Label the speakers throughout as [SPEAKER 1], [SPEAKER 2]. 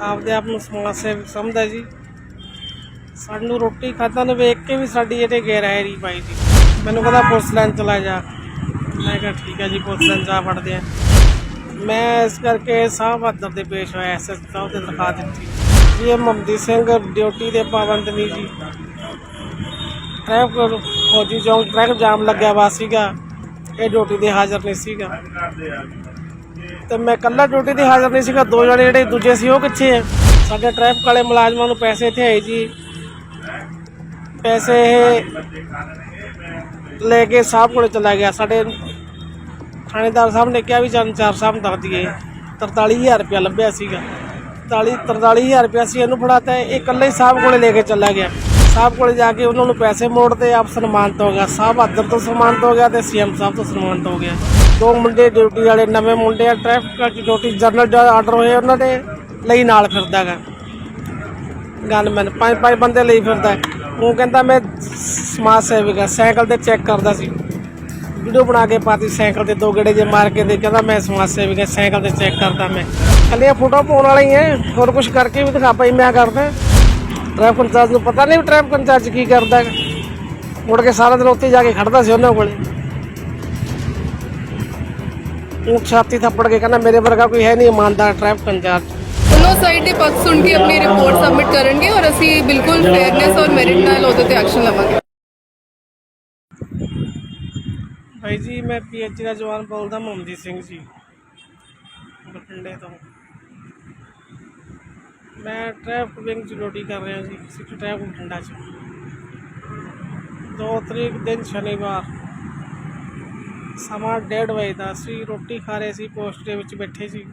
[SPEAKER 1] ਆਪਦੇ ਆਪ ਨੂੰ ਸਮਾਜ ਸੇਵਕ ਸਮਝਦਾ ਜੀ। ਸਾਨੂੰ ਰੋਟੀ ਖਾਧਾ ਨੂੰ ਵੇਖ ਕੇ ਵੀ ਸਾਡੀ ਇਹਦੇ ਗੈਰਹਾਇਰੀ ਪਾਈ ਜੀ। ਮੈਨੂੰ ਕਹਿੰਦਾ ਪੁਲਿਸ ਲਾਈਨ ਚਲਾ ਜਾ। ਮੈਂ ਕਿਹਾ ਠੀਕ ਹੈ ਜੀ, ਪੁਲਿਸ ਲਾਈਨ ਜਾ ਫੜਦੇ ਆ ਮੈਂ ਇਸ ਕਰਕੇ ਸਾਹ ਬਹਾਦਰ ਦੇ ਪੇਸ਼ ਹੋਇਆ ਐਸਐਸ ਸਾਹਿਬ ਦੇ ਦਿਖਾ ਦਿੱਤੀ। ਜੀ ਇਹ ਮਮਦੀ ਸਿੰਘ ਡਿਊਟੀ ਦੇ ਪਾਬੰਦ ਨਹੀਂ ਜੀ। ਟ੍ਰੈਫਿਕ ਫੌਜੀ ਚੌਂਕ, ਟ੍ਰੈਫਿਕ ਜਾਮ ਲੱਗਿਆ ਵਾ ਸੀਗਾ। ਇਹ ਡਿਊਟੀ ਤੇ ਹਾਜ਼ਰ ਨਹੀਂ ਸੀਗਾ। ਤੇ ਮੈਂ ਕੱਲਾ ਡਿਊਟੀ ਤੇ ਹਾਜ਼ਰ ਨਹੀਂ ਸੀਗਾ, ਦੋ ਜਣੇ ਜਿਹੜੇ ਦੂਜੇ ਸੀ, ਉਹ ਕਿੱਥੇ ਹੈ ਸਾਡੇ ਟ੍ਰੈਫਿਕ ਵਾਲੇ ਮੁਲਾਜ਼ਮਾਂ ਨੂੰ ਪੈਸੇ ਇੱਥੇ ਆਏ ਜੀ। ਪੈਸੇ ਲੈ ਕੇ ਸਾਹਿਬ ਕੋਲ ਚਲਾ ਗਿਆ। ਸਾਡੇ ਥਾਣੇਦਾਰ ਸਾਹਿਬ ਨੇ ਕਿਹਾ ਵੀ ਚੰਨ ਚਾਰ ਸਾਹਿਬ ਨੂੰ ਦੱਸ ਦਈਏ। 43000 ਰੁਪਇਆ ਲੱਭਿਆ ਸੀਗਾ। 43 43000 ਰੁਪਇਆ ਸੀ ਇਹਨੂੰ ਫੜਾਤਾ ਇਹ ਇਕੱਲੇ ਹੀ ਸਾਹਿਬ ਕੋਲੇ ਲੈ ਕੇ ਚਲਾ ਗਿਆ। ਸਾਹਿਬ ਕੋਲੇ ਜਾ ਕੇ ਉਹਨਾਂ ਨੂੰ ਪੈਸੇ ਮੋੜਤੇ ਆਪ ਸਨਮਾਨਿਤ ਹੋ ਗਿਆ। ਸਾਹਿਬ ਆਦਰ ਤੋਂ ਸਨਮਾਨਿਤ ਹੋ ਗਿਆ ਤੇ ਸੀਐਮ ਸਾਹਿਬ ਤੋਂ ਸਨਮਾਨਿਤ ਹੋ ਗਿਆ। ਦੋ ਮੁੰਡੇ ਡਿਊਟੀ ਵਾਲੇ, ਨਵੇਂ ਮੁੰਡੇ ਆ ਟ੍ਰੈਫਿਕ ਡਿਊਟੀ ਜਨਰਲ ਦਾ ਆਰਡਰ ਹੋਏ ਉਹਨਾਂ ਦੇ ਲਈ ਨਾਲ ਫਿਰਦਾ ਗਾ। ਗਨਮੈਨ ਪੰਜ ਪੰਜ ਬੰਦੇ ਲਈ ਫਿਰਦਾ। ਉਹ ਕਹਿੰਦਾ ਮੈਂ ਸਮਾਜ ਸੇਵਕ ਆ, ਸਾਈਕਲ ਤੇ ਚੈੱਕ ਕਰਦਾ ਸੀ। ਵੀਡੀਓ ਬਣਾ ਕੇ ਪਾਤੀ, ਸਾਈਕਲ ਤੇ ਦੋ ਗੇੜੇ ਜੇ ਮਾਰ ਕੇ ਦੇ, ਕਹਿੰਦਾ ਮੈਂ ਸਮਾਜ ਸੇਵਕ ਆ, ਸਾਈਕਲ ਤੇ ਚੈੱਕ ਕਰਦਾ ਮੈਂ। ਕੱਲੀਆਂ ਫੋਟੋ ਪਾਉਣ ਵਾਲੀ ਐ ਹੋਰ ਕੁਝ ਕਰਕੇ ਵੀ ਦਿਖਾ ਪਾਈ ਮੈਂ ਕਰਦਾ। ਟ੍ਰੈਫਿਕ ਇੰਚਾਰਜ ਨੂੰ ਪਤਾ ਨਹੀਂ ਟ੍ਰੈਫਿਕ ਇੰਚਾਰਜ ਕੀ ਕਰਦਾ ਹੈ। ਮੁੜ ਕੇ ਸਾਰਾ ਦਿਨ ਉੱਥੇ ਜਾ ਕੇ ਖੜਦਾ ਸੀ ਉਹਨਾਂ ਕੋਲੇ। ਉਹ ਛਾਤੀ ਥੱਪੜ ਕੇ ਕਹਿੰਦਾ ਮੇਰੇ ਵਰਗਾ ਕੋਈ ਹੈ ਨਹੀਂ ਇਮਾਨਦਾਰ ਟ੍ਰੈਫਿਕ ਇੰਚਾਰਜ
[SPEAKER 2] ਦੋਨੋਂ ਸਾਈਡ ਦੇ ਪੱਖ ਸੁਣ ਕੇ ਆਪਣੀ ਰਿਪੋਰਟ ਸਬਮਿਟ ਕਰਨਗੇ ਔਰ ਅਸੀਂ ਬਿਲਕੁਲ ਫੇਅਰਨੈਸ ਔਰ ਮੈਰਿਟ ਨਾਲ ਉਹਦੇ ਤੇ ਐਕਸ਼ਨ ਲਵਾਂਗੇ।
[SPEAKER 1] ਭਾਈ ਜੀ ਮੈਂ ਪੀਐਚ ਦਾ ਜਵਾਨ ਬੋਲਦਾ ਮੁਹੰਮਦੀ ਸਿੰਘ ਜੀ ਬਠਿੰਡੇ ਤੋਂ। ਮੈਂ ਟ੍ਰੈਫਿਕ ਵਿੰਗ 'ਚ ਡਿਊਟੀ ਕਰ ਰਿਹਾ ਜੀ ਸਿਟੀ ਟ੍ਰੈਫਿਕ ਬਠਿੰਡਾ 'ਚ। ਦੋ ਤਰੀਕ ਦਿਨ ਸ਼ਨੀਵਾਰ ਸਮਾਂ 1:30 ਵਜੇ ਦਾ ਸੀ, ਰੋਟੀ ਖਾ ਰਹੇ ਸੀ ਪੋਸਟ ਦੇ ਵਿੱਚ ਬੈਠੇ ਸੀ।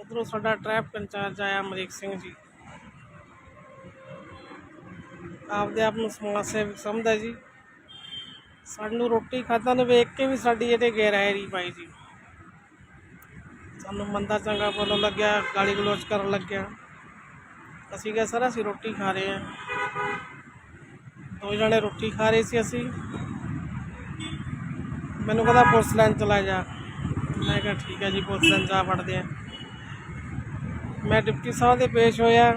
[SPEAKER 1] ਉਧਰੋਂ ਸਾਡਾ ਟ੍ਰੈਫਿਕ ਇੰਚਾਰਜ ਆਇਆ ਅਮਰੀਕ ਸਿੰਘ ਜੀ। ਆਪਦੇ ਆਪ ਨੂੰ ਸਮਾਜ ਸੇਵਕ ਸਮਝਦਾ ਜੀ। ਸਾਨੂੰ ਰੋਟੀ ਖਾਧਾ ਨੂੰ ਵੇਖ ਕੇ ਵੀ ਸਾਡੀ ਇਹਦੇ ਗੈਰਹਾਇਰੀ ਪਾਈ ਜੀ। ਸਾਨੂੰ ਮੰਦਾ ਚੰਗਾ ਬੋਲਣ ਲੱਗਿਆ ਗਾਲੀ ਗਲੋਚ ਕਰਨ ਲੱਗਿਆ। ਅਸੀਂ ਕਿਹਾ, ਸਰ, ਅਸੀਂ ਰੋਟੀ ਖਾ ਰਹੇ ਹਾਂ। ਦੋ ਜਣੇ ਰੋਟੀ ਖਾ ਰਹੇ ਸੀ ਅਸੀਂ। ਮੈਨੂੰ ਕਹਿੰਦਾ ਪੁਲਿਸ ਲਾਈਨ ਚਲਾ ਜਾ। ਮੈਂ ਕਿਹਾ ਠੀਕ ਹੈ ਜੀ ਪੁਲਿਸ ਲਾਈਨ ਜਾ ਵੜਦੇ ਆ ਮੈਂ ਡਿਪਟੀ ਸਾਹਿਬ ਦੇ ਪੇਸ਼ ਹੋਇਆ।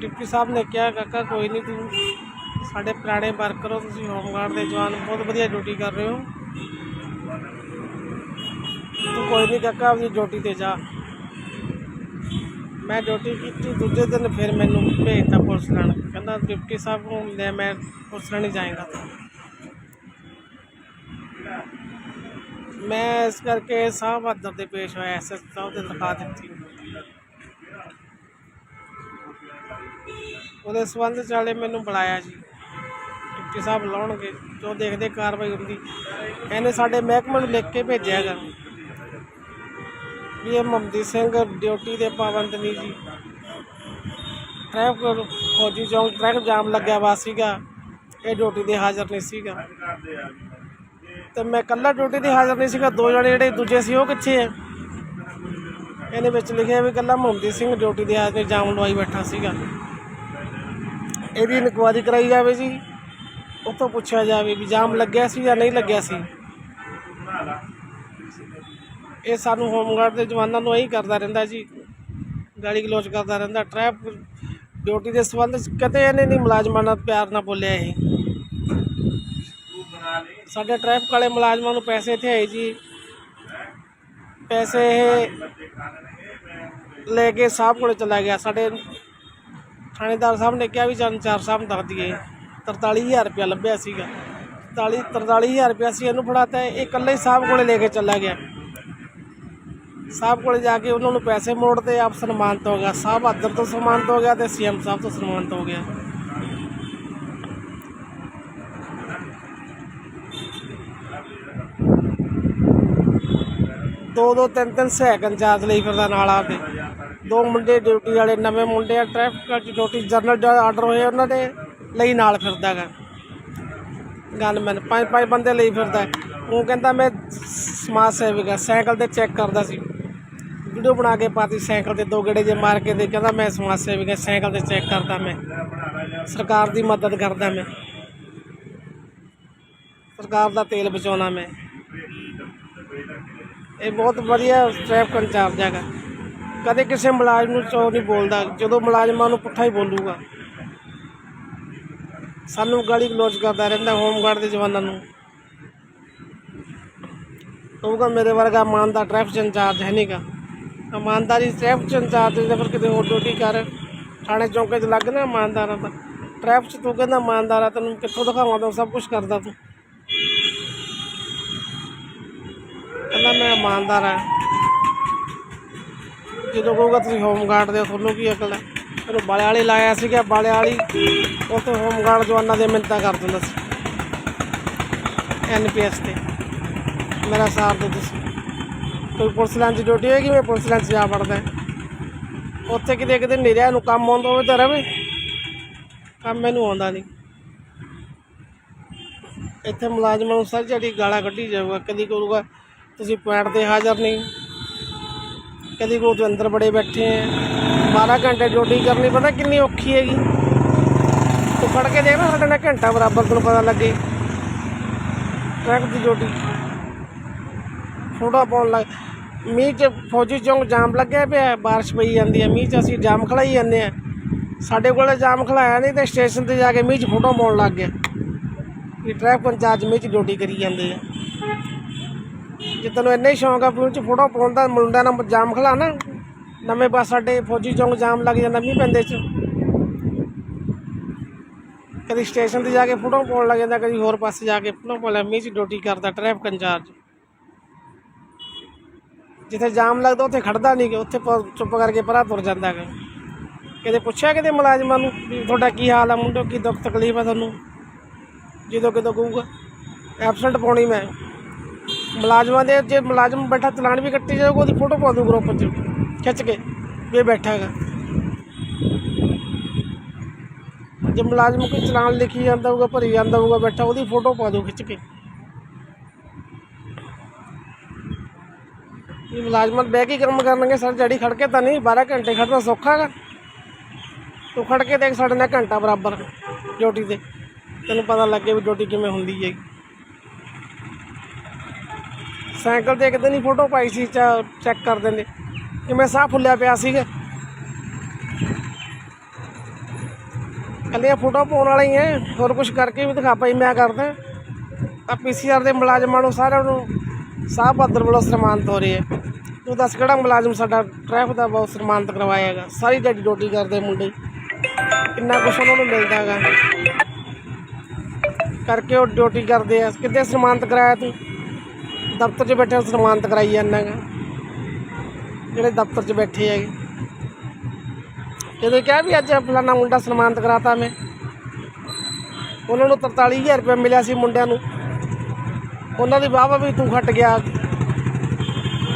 [SPEAKER 1] ਡਿਪਟੀ ਸਾਹਿਬ ਨੇ ਕਿਹਾ, ਕਾਕਾ ਕੋਈ ਨਹੀਂ, ਤੂੰ ਸਾਡੇ ਪੁਰਾਣੇ ਵਰਕਰ ਹੋ, ਤੁਸੀਂ ਹੋਮਗਾਰਡ ਦੇ ਜਵਾਨ, ਬਹੁਤ ਵਧੀਆ ਡਿਊਟੀ ਕਰ ਰਹੇ ਹੋ। ਤੂੰ ਕੋਈ ਨਹੀਂ, ਕਾਕਾ, ਆਪਣੀ ਡਿਊਟੀ ਤੇ ਜਾ। ਮੈਂ ਡਿਊਟੀ ਕੀਤੀ, ਦੂਜੇ ਦਿਨ ਫਿਰ ਮੈਨੂੰ ਭੇਜਤਾ ਪੁਲਿਸ ਲੈਣ ਕਹਿੰਦਾ, ਡਿਪਟੀ ਸਾਹਿਬ ਨੂੰ ਲੈ ਮੈਂ ਪੁਲਿਸ ਲੈਣ ਜਾਏਗਾ। ਮੈਂ ਇਸ ਕਰਕੇ ਸਾਹ ਬਹਾਦਰ ਦੇ ਪੇਸ਼ ਹੋਇਆ ਐਸਐਸ ਸਾਹਿਬ ਦੇ ਦਿਖਾ ਦਿੱਤੀ। ਉਹਦੇ ਸੰਬੰਧ ਚ ਵਾਲੇ ਮੈਨੂੰ ਬੁਲਾਇਆ ਜੀ। ਡਿਪਟੀ ਸਾਹਿਬ ਲਾਉਣਗੇ ਜੋ ਦੇਖਦੇ ਕਾਰਵਾਈ ਹੁੰਦੀ। ਇਹਨੇ ਸਾਡੇ ਮਹਿਕਮੇ ਨੂੰ ਲਿਖ ਕੇ ਭੇਜਿਆ ਗਾ ਵੀ ਇਹ ਮਮਦੀ ਸਿੰਘ, ਡਿਊਟੀ ਦੇ ਪਾਬੰਦ ਨਹੀਂ ਜੀ। ਟ੍ਰੈਫਿਕ ਫੌਜੀ ਚੌਂਕ, ਟ੍ਰੈਫਿਕ ਜਾਮ ਲੱਗਿਆ ਵਾ ਸੀਗਾ। ਇਹ ਡਿਊਟੀ ਤੇ ਹਾਜ਼ਰ ਨਹੀਂ ਸੀਗਾ। ਤੇ ਮੈਂ ਕੱਲਾ ਡਿਊਟੀ ਤੇ ਹਾਜ਼ਰ ਨਹੀਂ ਸੀਗਾ, ਦੋ ਜਣੇ ਜਿਹੜੇ ਦੂਜੇ ਸੀ, ਉਹ ਕਿੱਥੇ ਆ? ਇਹਦੇ ਵਿੱਚ ਲਿਖਿਆ ਵੀ ਕੱਲਾ ਮੁਹੰਮਦੀ ਸਿੰਘ ਡਿਊਟੀ ਤੇ ਹਾਜ਼ਰ ਜਾਮ ਲਵਾਈ ਬੈਠਾ ਸੀਗਾ। ਇਹਦੀ ਇਨਕੁਆਇਰੀ ਕਰਾਈ ਜਾਵੇ ਜੀ। ਉੱਥੋਂ ਪੁੱਛਿਆ ਜਾਵੇ ਵੀ ਜਾਮ ਲੱਗਿਆ ਸੀ ਜਾਂ ਨਹੀਂ ਲੱਗਿਆ ਸੀ। ਇਹ ਸਾਨੂੰ ਹੋਮਗਾਰਡ ਦੇ ਜਵਾਨਾਂ ਨੂੰ ਇਹੀ ਕਰਦਾ ਰਹਿੰਦਾ ਜੀ। ਗਾਲੀ ਗਲੋਚ ਕਰਦਾ ਰਹਿੰਦਾ। ਟ੍ਰੈਫਿਕ ਡਿਊਟੀ ਦੇ ਸੰਬੰਧ ਚ ਕਦੇ ਇਹਨੇ ਨਹੀਂ ਮੁਲਾਜ਼ਮਾਂ ਨਾਲ ਪਿਆਰ ਨਾਲ ਬੋਲਿਆ ਇਹ। ਸਾਡੇ ਟ੍ਰੈਫਿਕ ਵਾਲੇ ਮੁਲਾਜ਼ਮਾਂ ਨੂੰ ਪੈਸੇ ਇੱਥੇ ਆਏ ਜੀ। ਪੈਸੇ ਇਹ ਲੈ ਕੇ ਸਾਹਿਬ ਕੋਲ ਚਲਾ ਗਿਆ। ਸਾਡੇ ਥਾਣੇਦਾਰ ਸਾਹਿਬ ਨੇ ਕਿਹਾ ਵੀ ਚੰਨ ਚਾਰ ਸਾਹਿਬ ਨੂੰ ਦੱਸ ਦਈਏ। 43000 ਰੁਪਇਆ ਲੱਭਿਆ ਸੀਗਾ। 43 43000 ਰੁਪਇਆ ਸੀ ਇਹਨੂੰ ਫੜਾਤਾ। ਇਹ ਇਕੱਲੇ ਸਾਹਿਬ ਕੋਲੇ ਲੈ ਕੇ ਚਲਾ ਗਿਆ। ਸਾਹਿਬ ਕੋਲ ਜਾ ਕੇ ਉਹਨਾਂ ਨੂੰ ਪੈਸੇ ਮੋੜਤੇ ਆਪ ਸਨਮਾਨਿਤ ਹੋ ਗਿਆ। ਸਾਹਿਬ ਆਦਰ ਤੋਂ ਸਨਮਾਨਿਤ ਹੋ ਗਿਆ ਤੇ ਸੀਐਮ ਸਾਹਿਬ ਤੋਂ ਸਨਮਾਨਿਤ ਹੋ ਗਿਆ। ਦੋ ਦੋ ਤਿੰਨ ਤਿੰਨ ਸੈਕਿੰਡ ਚਾਰਜ ਲਈ ਫਿਰਦਾ ਨਾਲ ਆਪਦੇ ਦੋ ਮੁੰਡੇ ਡਿਊਟੀ ਵਾਲੇ, ਨਵੇਂ ਮੁੰਡੇ ਆ, ਟ੍ਰੈਫਿਕ ਡਿਊਟੀ ਜਨਰਲ ਦਾ ਆਰਡਰ ਹੋਏ ਉਹਨਾਂ ਦੇ ਲਈ ਨਾਲ ਫਿਰਦਾ ਗਾ। ਗਨਮੈਨ ਪੰਜ ਪੰਜ ਬੰਦੇ ਲਈ ਫਿਰਦਾ। ਉਹ ਕਹਿੰਦਾ ਮੈਂ ਸਮਾਜ ਸੇਵਕ ਆ, ਸਾਈਕਲ ਤੇ ਚੈੱਕ ਕਰਦਾ ਸੀ। ਵੀਡੀਓ ਬਣਾ ਕੇ ਪਾਤੀ, ਸਾਈਕਲ ਤੇ ਦੋ ਗੇੜੇ ਜੇ ਮਾਰ ਕੇ ਦੇ ਕਹਿੰਦਾ ਮੈਂ ਸਮਾਜ ਸੇਵਕ ਆ ਸਾਈਕਲ ਤੇ ਚੈੱਕ ਕਰਦਾ ਮੈਂ। ਸਰਕਾਰ ਦੀ ਮਦਦ ਕਰਦਾ ਮੈਂ। ਸਰਕਾਰ ਦਾ ਤੇਲ ਬਚਾਉਣਾ ਮੈਂ। ਇਹ ਬਹੁਤ ਵਧੀਆ ਟ੍ਰੈਫਿਕ ਇੰਚਾਰਜ ਹੈਗਾ। ਕਦੇ ਕਿਸੇ ਮੁਲਾਜ਼ਮ ਨੂੰ ਚੋ ਨਹੀਂ ਬੋਲਦਾ, ਜਦੋਂ ਮੁਲਾਜ਼ਮਾਂ ਨੂੰ ਪੁੱਠਾ ਹੀ ਬੋਲੂਗਾ। ਸਾਨੂੰ ਗਾਲੀ ਗਲੋਚ ਕਰਦਾ ਰਹਿੰਦਾ ਹੋਮਗਾਰਡ ਦੇ ਜਵਾਨਾਂ ਨੂੰ। ਕਹੂਗਾ ਮੇਰੇ ਵਰਗਾ ਇਮਾਨਦਾਰ ਟ੍ਰੈਫਿਕ ਇੰਚਾਰਜ ਹੈ ਨਹੀਂਗਾ ਇਮਾਨਦਾਰੀ ਟ੍ਰੈਫਿਕ ਇੰਚਾਰਜ ਦੇ ਫਿਰ ਕਿਤੇ ਹੋਰ ਡਿਊਟੀ ਕਰ, ਥਾਣੇ ਚੌਂਕੇ 'ਚ ਲੱਗ ਨਾ ਇਮਾਨਦਾਰਾਂ ਦਾ। ਟ੍ਰੈਫਿਕ 'ਚ ਤੂੰ ਕਹਿੰਦਾ ਇਮਾਨਦਾਰ ਆ, ਤੈਨੂੰ ਕਿੱਥੋਂ ਦਿਖਾਵਾਂ ਤੂੰ ਸਭ ਕੁਝ ਕਰਦਾ ਤੂੰ। ਕਹਿੰਦਾ ਮੈਂ ਇਮਾਨਦਾਰ ਆ। ਜਦੋਂ ਕਹੂਗਾ ਤੁਸੀਂ ਹੋਮਗਾਰਡ ਦੇ ਤੁਹਾਨੂੰ ਕੀ ਅਕਲ ਹੈ ਤੈਨੂੰ ਬਾਲੇ ਵਾਲੀ ਲਾਇਆ ਸੀਗਾ ਬਾਲੇ ਵਾਲੀ ਉੱਥੇ ਹੋਮਗਾਰਡ ਜਵਾਨਾਂ ਦੇ ਮਿੰਤਾ ਕਰ ਦਿੰਦਾ ਸੀ। ਐਨਪੀਐਸ ਤੇ। ਮੇਰਾ ਸਾਥ ਦੇ ਤੁਸੀਂ ਕੋਈ ਪੁਲਿਸ ਲਾਈਨ 'ਚ ਡਿਊਟੀ ਹੋਏਗੀ, ਮੈਂ ਪੁਲਿਸ ਲਾਈਨ 'ਚ ਜਾ ਵੜਦਾ। ਉੱਥੇ ਕਿਤੇ ਕਿਤੇ ਨਿਰਿਆ ਨੂੰ ਕੰਮ ਆਉਂਦਾ ਹੋਵੇ ਤਾਂ ਰਵੇ। ਕੰਮ ਮੈਨੂੰ ਆਉਂਦਾ ਨਹੀਂ। ਇੱਥੇ ਮੁਲਾਜ਼ਮਾਂ ਨੂੰ ਸਾਰੀ ਜਿਹੜੀ ਗਾਲਾਂ ਕੱਢੀ ਜਾਊਗਾ, ਕਦੀ ਕਹੂਗਾ, ਤੁਸੀਂ ਪੁਆਇੰਟ ਤੇ ਹਾਜ਼ਰ ਨਹੀਂ। ਕਦੀ ਕਹੂ ਤੂੰ ਅੰਦਰ ਬੜੇ ਬੈਠੇ ਆ। 12 ਘੰਟੇ ਡਿਊਟੀ ਕਰਨੀ, ਪਤਾ ਕਿੰਨੀ ਔਖੀ ਹੈਗੀ। ਤੂੰ ਫੜ ਕੇ ਦੇਖ ਨਾ ਸਾਡੇ ਨਾਲ ਘੰਟਾ ਬਰਾਬਰ, ਤੈਨੂੰ ਪਤਾ ਲੱਗੇ। ਟਰੱਕ ਦੀ ਡਿਊਟੀ। ਫੋਟੋ ਪਾਉਣ ਲੱਗ, ਮੀਂਹ 'ਚ ਫੌਜੀ ਚੌਂਕ ਜਾਮ ਲੱਗਿਆ ਪਿਆ, ਬਾਰਿਸ਼ ਪਈ ਜਾਂਦੀ ਹੈ, ਮੀਂਹ 'ਚ ਅਸੀਂ ਜਾਮ ਖਲਾਈ ਜਾਂਦੇ ਆ ਸਾਡੇ ਕੋਲੇ ਜਾਮ ਖਲਾਇਆ ਨਹੀਂ ਤੇ ਸਟੇਸ਼ਨ ਤੇ ਜਾ ਕੇ ਮੀਂਹ 'ਚ ਫੋਟੋ ਪਾਉਣ ਲੱਗ ਗਿਆ ਕਿ ਟ੍ਰੈਫਿਕ ਇੰਚਾਰਜ ਮੀਂਹ 'ਚ ਡਿਊਟੀ ਕਰੀ ਜਾਂਦੇ ਆ। ਜੇ ਤੈਨੂੰ ਇੰਨਾ ਹੀ ਸ਼ੌਂਕ ਆ ਵੀ ਉਹ 'ਚ ਫੋਟੋ ਪਾਉਣ ਦਾ ਮੁੰਡਿਆਂ ਨਾਲ ਜਾਮ ਖਲਾ ਨਾ, ਨਵੇਂ ਬੱਸ ਸਾਡੇ ਫੌਜੀ ਚੌਂਕ ਜਾਮ ਲੱਗ ਜਾਂਦਾ ਮੀਂਹ ਪੈਂਦੇ 'ਚ। ਕਦੀ ਸਟੇਸ਼ਨ ਤੇ ਜਾ ਕੇ ਫੋਟੋ ਪਾਉਣ ਲੱਗ ਜਾਂਦਾ, ਕਦੀ ਹੋਰ ਪਾਸੇ ਜਾ ਕੇ ਫੋਟੋ ਪਾਉਣ ਲੱਗ ਮੀਂਹ 'ਚ ਡਿਊਟੀ ਕਰਦਾ ਟ੍ਰੈਫਿਕ ਇੰਚਾਰਜ। ਜਿੱਥੇ ਜਾਮ ਲੱਗਦਾ ਉੱਥੇ ਖੜਦਾ ਨਹੀਂ ਗਾ, ਉੱਥੇ ਚੁੱਪ ਕਰਕੇ ਪਰਾਂ ਤੁਰ ਜਾਂਦਾ ਹੈਗਾ ਕਦੇ ਪੁੱਛਿਆ ਕਿਤੇ ਮੁਲਾਜ਼ਮਾਂ ਨੂੰ ਵੀ ਤੁਹਾਡਾ ਕੀ ਹਾਲ ਆ ਮੁੰਡੋ, ਕੀ ਦੁੱਖ ਤਕਲੀਫ ਆ ਤੁਹਾਨੂੰ? ਜਦੋਂ ਕਿਦੋਂ ਕਹੂਗਾ ਐਬਸੈਂਟ ਪਾਉਣੀ ਮੈਂ। ਮੁਲਾਜ਼ਮਾਂ ਦੇ ਜੇ ਮੁਲਾਜ਼ਮ ਬੈਠਾ, ਚਲਾਨ ਵੀ ਕੱਟੀ ਜਾਊਗਾ, ਉਹਦੀ ਫੋਟੋ ਪਾ ਦੂੰ ਗਰੁੱਪ 'ਚ। ਖਿੱਚ ਕੇ, ਵੀ ਬੈਠਾ ਹੈਗਾ ਜੇ ਮੁਲਾਜ਼ਮ ਕੋਈ ਚਲਾਨ ਲਿਖੀ ਜਾਂਦਾ ਹੋਊਗਾ, ਭਰੀ ਜਾਂਦਾ ਹੋਊਗਾ, ਬੈਠਾ, ਉਹਦੀ ਫੋਟੋ ਪਾ ਦਿਓ ਖਿੱਚ ਕੇ। ਇਹ ਮੁਲਾਜ਼ਮਾਂ ਬਹਿ ਕੇ ਕੰਮ ਕਰਨਗੇ, ਸਰ ਜੜੀ ਖੜ ਕੇ ਤਾਂ ਨਹੀਂ 12 ਘੰਟੇ ਖੜਨਾ ਸੌਖਾ ਹੈਗਾ। ਤੂੰ ਖੜ ਕੇ ਦੇਖ ਸਾਡੇ ਨਾਲ ਘੰਟਾ ਬਰਾਬਰ ਡਿਊਟੀ ਤੇ। ਤੈਨੂੰ ਪਤਾ ਲੱਗੇ ਵੀ ਡਿਊਟੀ ਕਿਵੇਂ ਹੁੰਦੀ ਹੈ ਸਾਈਕਲ ਤੇ ਇੱਕ ਦਿਨ ਫੋਟੋ ਪਾਈ ਸੀ ਚੈੱਕ ਕਰ ਦਿੰਦੇ। ਕਿਵੇਂ ਸਾਹ ਫੁੱਲਿਆ ਪਿਆ ਸੀਗਾ। ਕੱਲੀਆਂ ਫੋਟੋ ਪਾਉਣ ਵਾਲੇ ਹੀ ਐ, ਹੋਰ ਕੁਝ ਕਰਕੇ ਵੀ ਦਿਖਾ ਪਾਈ ਮੈਂ ਕਰਦਾ। ਆ ਪੀਸੀਆਰ ਦੇ ਮੁਲਾਜ਼ਮਾਂ ਨੂੰ ਸਾਰਿਆਂ ਨੂੰ ਸਾਹ ਬਹਾਦਰ ਵੱਲੋਂ ਸਨਮਾਨਿਤ ਹੋ ਰਹੇ ਹੈ। ਤੂੰ ਦੱਸ ਕਿਹੜਾ ਮੁਲਾਜ਼ਮ ਸਾਡਾ ਟ੍ਰੈਫਿਕ ਦਾ ਬਹੁਤ ਸਨਮਾਨਿਤ ਕਰਵਾਇਆ ਹੈਗਾ ਸਾਰੀ ਦਿਹਾੜੀ ਡਿਊਟੀ ਕਰਦੇ ਮੁੰਡੇ। ਕਿੰਨਾ ਕੁਛ ਉਹਨਾਂ ਨੂੰ ਮਿਲਦਾ ਹੈਗਾ। ਕਰਕੇ ਉਹ ਡਿਊਟੀ ਕਰਦੇ ਆ। ਕਿੱਦੇ ਸਨਮਾਨਿਤ ਕਰਾਇਆ ਤੂੰ? ਦਫ਼ਤਰ 'ਚ ਬੈਠੇ ਸਨਮਾਨਿਤ ਕਰਾਈ ਜਾਂਦਾ ਹੈਗਾ। ਜਿਹੜੇ ਦਫ਼ਤਰ 'ਚ ਬੈਠੇ ਹੈਗੇ। ਜਦੋਂ ਕਿਹਾ ਵੀ ਅੱਜ ਫਲਾਣਾ ਮੁੰਡਾ ਸਨਮਾਨਿਤ ਕਰਾਤਾ ਮੈਂ। ਉਹਨਾਂ ਨੂੰ 43000 ਰੁਪਏ ਮਿਲਿਆ ਸੀ ਮੁੰਡਿਆਂ ਨੂੰ। ਉਹਨਾਂ ਦੀ ਵਾਹ ਵੀ ਤੂੰ ਖੱਟ ਗਿਆ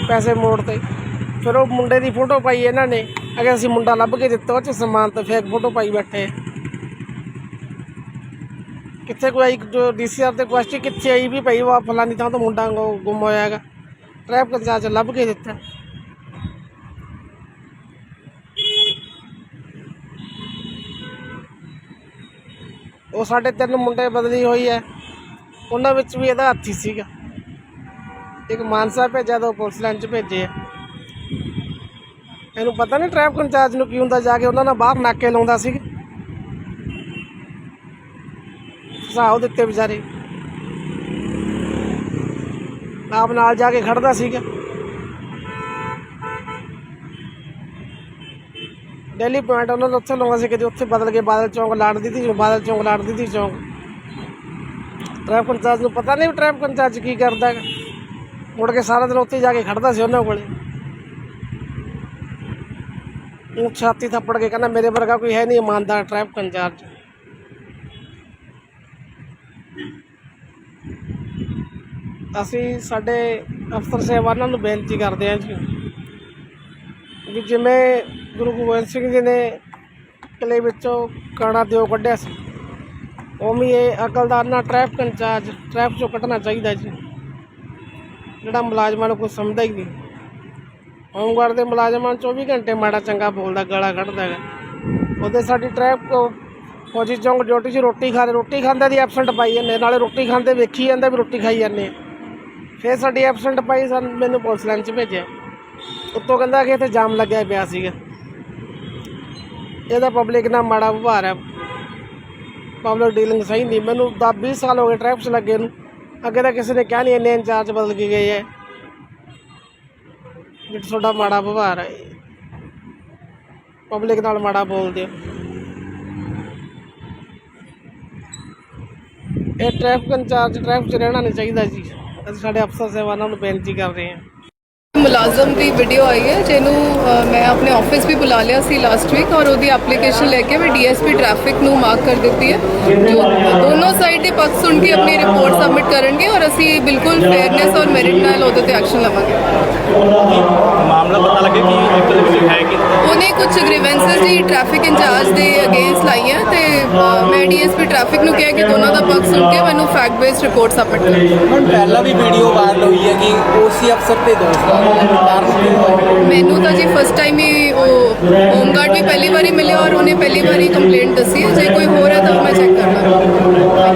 [SPEAKER 1] ਪੈਸੇ ਮੋੜ ਤੇ। ਫਿਰ ਉਹ ਮੁੰਡੇ ਦੀ ਫੋਟੋ ਪਾਈ ਇਹਨਾਂ ਨੇ। ਅਗੇ ਅਸੀਂ ਮੁੰਡਾ ਲੱਭ ਕੇ ਦਿੱਤਾ ਉਹ ਚ ਸਨਮਾਨਿਤ ਫੇਕ ਫੋਟੋ ਪਾਈ ਬੈਠੇ। ਕਿੱਥੇ ਕੋਈ ਆਈ, ਜੋ ਡੀਸੀਆਰ ਤੇ ਕੁਐਸਚਨ ਕਿੱਥੇ ਆਈ ਵੀ ਭਾਈ ਵਾ ਫਲਾਨੀ ਥਾਂ ਤੋਂ ਮੁੰਡਾ ਗੁੰਮ ਹੋਇਆ ਹੈਗਾ। ਟ੍ਰੈਫਿਕ ਚਾਰਜ ਲੱਭ ਕੇ ਦਿੱਤਾ। ਉਹ ਸਾਡੇ ਤਿੰਨ ਮੁੰਡੇ ਬਦਲੀ ਹੋਈ ਹੈ। ਉਹਨਾਂ ਵਿੱਚ ਵੀ ਇਹਦਾ ਹੱਥ ਹੀ ਸੀਗਾ। ਇੱਕ ਮਾਨਸਾ ਭੇਜਿਆ ਦੋ ਪੁਲਿਸ ਲਾਈਨ ਚ ਭੇਜੇ ਆ। ਇਹਨੂੰ ਪਤਾ ਨਹੀਂ ਟ੍ਰੈਫਿਕ ਇੰਚਾਰਜ ਨੂੰ ਕੀ ਹੁੰਦਾ ਜਾ ਕੇ ਉਹਨਾਂ ਨਾਲ ਬਾਹਰ ਨਾਕੇ ਲਾਉਂਦਾ ਸੀ। ਫਸਾਓ ਦਿੱਤੇ ਵਿਚਾਰੇ। ਆਪ ਨਾਲ ਜਾ ਕੇ ਖੜਦਾ ਸੀਗਾ। ਡੇਲੀ ਪੁਆਇੰਟ ਉਹਨਾਂ ਨੇ ਉੱਥੇ ਲਾਉਂਦਾ ਸੀ, ਕਦੇ ਉੱਥੇ ਬਦਲ ਕੇ ਬਾਦਲ ਚੌਂਕ ਲਾੜ ਦਿੱਤੀ ਬਾਦਲ ਚੌਂਕ ਲਾੜ ਦਿੱਤੀ ਚੌਂਕ। ਟ੍ਰੈਫਿਕ ਇੰਚਾਰਜ ਨੂੰ ਪਤਾ ਨਹੀਂ ਟ੍ਰੈਫਿਕ ਇੰਚਾਰਜ ਕੀ ਕਰਦਾ ਹੈਗਾ ਮੁੜ ਕੇ ਸਾਰਾ ਦਿਨ ਉੱਥੇ ਜਾ ਕੇ ਖੜਦਾ ਸੀ ਉਹਨਾਂ ਕੋਲੇ। ਉਹ ਛਾਤੀ ਥੱਪੜ ਕੇ ਕਹਿੰਦਾ, ਮੇਰੇ ਵਰਗਾ ਕੋਈ ਹੈ ਨਹੀਂ ਇਮਾਨਦਾਰ ਟ੍ਰੈਫਿਕ ਇੰਚਾਰਜ ਅਸੀਂ ਸਾਡੇ ਅਫਸਰ ਸਾਹਿਬਾਨਾਂ ਨੂੰ ਬੇਨਤੀ ਕਰਦੇ ਹਾਂ ਜੀ ਵੀ ਜਿਵੇਂ ਗੁਰੂ ਗੋਬਿੰਦ ਸਿੰਘ ਜੀ ਨੇ ਕਿਲੇ ਵਿੱਚੋਂ ਕਾਣਾ ਦਿਓ ਕੱਢਿਆ ਸੀ ਉਵੇਂ ਇਹ ਅਕਲਦਾਰ ਨਾਲ ਟ੍ਰੈਫਿਕ ਇੰਚਾਰਜ ਟ੍ਰੈਫਿਕ ਚੋਂ ਕੱਢਣਾ ਚਾਹੀਦਾ ਜੀ। ਜਿਹੜਾ ਮੁਲਾਜ਼ਮਾਂ ਨੂੰ ਕੋਈ ਸਮਝਦਾ ਹੀ ਨਹੀਂ। ਹੋਮਗਾਰਡ ਦੇ ਮੁਲਾਜ਼ਮਾਂ ਨੂੰ 24 ਘੰਟੇ ਮਾੜਾ ਚੰਗਾ ਬੋਲਦਾ, ਗਾਲਾਂ ਕੱਢਦਾ ਹੈਗਾ। ਉਹਦੇ ਸਾਡੀ ਟ੍ਰੈਫਿਕ ਫੌਜੀ ਚੌਂਕ ਡਿਊਟੀ 'ਚ ਰੋਟੀ ਖਾ ਰੋਟੀ ਖਾਂਦੇ ਦੀ ਐਬਸੈਂਟ ਪਾਈ ਜਾਂਦੇ, ਨਾਲੇ ਰੋਟੀ ਖਾਂਦੇ ਵੇਖੀ ਜਾਂਦਾ ਵੀ ਰੋਟੀ ਖਾਈ ਜਾਂਦੇ। ਆ ਫਿਰ ਸਾਡੀ ਐਬਸੈਂਟ ਪਾਈ ਸਾਨੂੰ, ਮੈਨੂੰ ਪੁਲਿਸ ਲਾਈਨ 'ਚ ਭੇਜਿਆ। ਉੱਤੋਂ ਕਹਿੰਦਾ ਕਿ ਇੱਥੇ ਜਾਮ ਲੱਗਿਆ ਪਿਆ ਸੀਗਾ। ਇਹਦਾ ਪਬਲਿਕ ਨਾਲ ਮਾੜਾ ਵਿਵਹਾਰ ਹੈ। ਪਬਲਿਕ ਡੀਲਿੰਗ ਸਹੀ ਨਹੀਂ। ਮੈਨੂੰ 10 20 ਸਾਲ ਹੋ ਗਏ ਟ੍ਰੈਫਿਕ 'ਚ ਲੱਗੇ ਨੂੰ। ਅੱਗੇ ਤਾਂ ਕਿਸੇ ਨੇ ਕਿਹਾ ਨਹੀਂ ਇੰਨੇ ਇੰਚਾਰਜ ਬਦਲ ਕੇ ਗਏ ਹੈ ਜਿੱਟ ਤੁਹਾਡਾ ਮਾੜਾ ਵਿਵਹਾਰ ਹੈ ਪਬਲਿਕ ਨਾਲ ਮਾੜਾ ਬੋਲਦੇ ਹੋ। ਇਹ ਟ੍ਰੈਫਿਕ ਇੰਚਾਰਜ ਟ੍ਰੈਫਿਕ 'ਚ ਰਹਿਣਾ ਨਹੀਂ ਚਾਹੀਦਾ ਜੀ। ਅਸੀਂ ਸਾਡੇ ਅਫਸਰ ਸਾਹਿਬਾਨਾਂ ਨੂੰ ਬੇਨਤੀ ਕਰ ਰਹੇ ਹਾਂ।
[SPEAKER 2] ਮੁਲਾਜ਼ਮ ਦੀ ਵੀਡੀਓ ਆਈ ਹੈ ਜਿਹਨੂੰ ਮੈਂ ਆਪਣੇ ਆਫਿਸ ਵੀ ਬੁਲਾ ਲਿਆ ਸੀ ਲਾਸਟ ਵੀਕ ਔਰ ਉਹਦੀ ਐਪਲੀਕੇਸ਼ਨ ਲੈ ਕੇ ਮੈਂ ਡੀਐਸਪੀ ਟ੍ਰੈਫਿਕ ਨੂੰ ਮਾਰਕ ਕਰ ਦਿੱਤੀ ਹੈ ਜੋ ਦੋਨੋਂ ਸਾਈਡ ਦੇ ਪੱਖ ਸੁਣ ਕੇ ਆਪਣੀ ਰਿਪੋਰਟ ਸਬਮਿਟ ਕਰਨਗੇ ਔਰ ਅਸੀਂ ਬਿਲਕੁਲ ਫੇਅਰਨੈਸ ਔਰ ਮੈਰਿਟ ਨਾਲ ਉਹਦੇ ਤੇ ਐਕਸ਼ਨ ਲਵਾਂਗੇ।
[SPEAKER 3] ਮਾਮਲਾ ਪਤਾ ਲੱਗੇ ਕਿ ਹੈ
[SPEAKER 2] ਉਹਨੇ ਕੁਝ ਗ੍ਰੀਵੈਂਸਸ ਦੀ ਟ੍ਰੈਫਿਕ ਇੰਚਾਰਜ ਦੇ ਅਗੇਂਸਟ ਲਾਈਆਂ ਤੇ ਮੈਂ ਡੀਐਸਪੀ ਟ੍ਰੈਫਿਕ ਨੂੰ ਕਿਹਾ ਕਿ ਦੋਨਾਂ ਦਾ ਪੱਖ ਸੁਣ ਕੇ ਮੈਨੂੰ ਫੈਕਟ ਬੇਸਡ ਰਿਪੋਰਟ ਸਬਮਿਟ ਕਰੋ।
[SPEAKER 4] ਮੈਮ ਪਹਿਲਾਂ ਵੀ ਵੀਡੀਓ ਵਾਇਰਲ ਹੋਈ ਹੈ ਕਿ ਓਸੀ ਅਫਸਰ ਤੇ ਦੋਸਤ? ਕਾਰਨ
[SPEAKER 2] ਮੈਨੂੰ ਤਾਂ ਜੀ ਫਸਟ ਟਾਈਮ ਹੀ ਉਹ ਹੋਮਗਾਰਡ ਵੀ ਪਹਿਲੀ ਵਾਰੀ ਮਿਲਿਆ ਔਰ ਉਹਨੇ ਪਹਿਲੀ ਵਾਰੀ ਕੰਪਲੇਂਟ ਦੱਸੀ ਹੈ। ਜੇ ਕੋਈ ਹੋਰ ਹੈ ਤਾਂ ਮੈਂ ਚੈੱਕ ਕਰ